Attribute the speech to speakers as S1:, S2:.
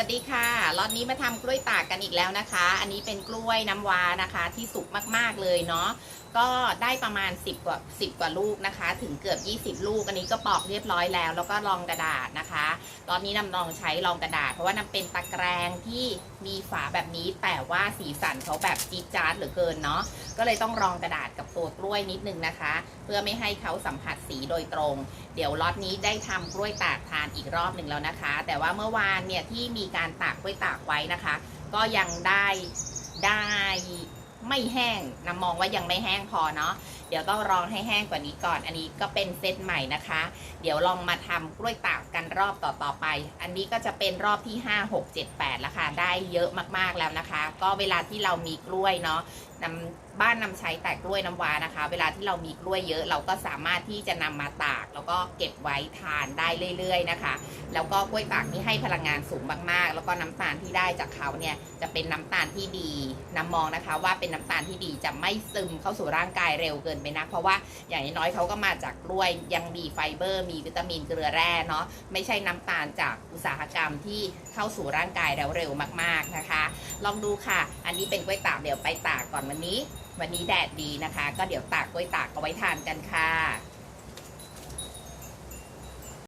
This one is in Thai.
S1: สวัสดีค่ะรอบนี้มาทำกล้วยตากกันอีกแล้วนะคะ อันนี้เป็นกล้วยน้ำว้านะคะ ที่สุกมากๆเลยเนาะ ก็ได้ประมาณ 10 กว่า 10 กว่าลูกนะคะ ถึงเกือบ 20 ลูก อันนี้ก็ปอกเรียบร้อยแล้ว แล้วก็รองกระดาษนะคะ ตอนนี้นำลองใช้รองกระดาษ เพราะว่านำเป็นตะแกรงที่มีฝาแบบนี้ แต่ว่าสีสันเขาแบบจี๊ดจ๊าดเหลือเกินเนาะ ก็เลยต้องรองกระดาษกับตัวกล้วยนิดนึงนะคะ เพื่อไม่ให้เขาสัมผัสสีโดยตรง เดี๋ยวล็อตนี้ได้ทำกล้วยตากทานอีกรอบหนึ่งแล้วนะคะ แต่ว่าเมื่อวานเนี่ยที่มีการตากกล้วยตากไว้นะคะ ก็ยังได้ได้ ไม่แห้งนำมองว่ายังไม่แห้งพอเนาะ เดี๋ยวต้องรองให้แห้งกว่านี้ก่อน อันนี้ก็เป็นเซตใหม่นะคะ เดี๋ยวลองมาทำกล้วยตากกันรอบต่อๆไป อันนี้ก็จะเป็นรอบที่ 5 6 7 8แล้วค่ะ ได้เยอะมากๆแล้วนะคะ ก็เวลาที่เรามีกล้วยเนาะนำบ้านนำใช้แต่กล้วยน้ำว้านะคะ เวลาที่เรามีกล้วยเยอะ เราก็สามารถที่จะนำมาตาก แล้วก็เก็บไว้ทานได้เรื่อย ๆ นะคะ แล้วก็กล้วยตากนี่ให้พลังงานสูงมากๆ แล้วก็น้ำตาลที่ได้จากเขาเนี่ยจะเป็นน้ำตาลที่ดีนำมองนะคะ ว่าเป็นน้ำตาลที่ดีจะไม่ซึมเข้าสู่ร่างกายเร็วเกินไปนะ เพราะว่าอย่างน้อยเขาก็มาจากกล้วยยังมีไฟเบอร์ มีวิตามินเกลือแร่เนาะไม่ใช่น้ำตาลจากอุตสาหกรรมที่เข้าสู่ร่างกายแล้วเร็วมาก ๆนะคะ ลองดูค่ะ อันนี้เป็นกล้วยตากเดี๋ยวไปตากก่อนวันนี้ วันนี้แดดดีนะคะ ก็เดี๋ยวตากกล้วยตากเอาไว้ทานกันค่ะ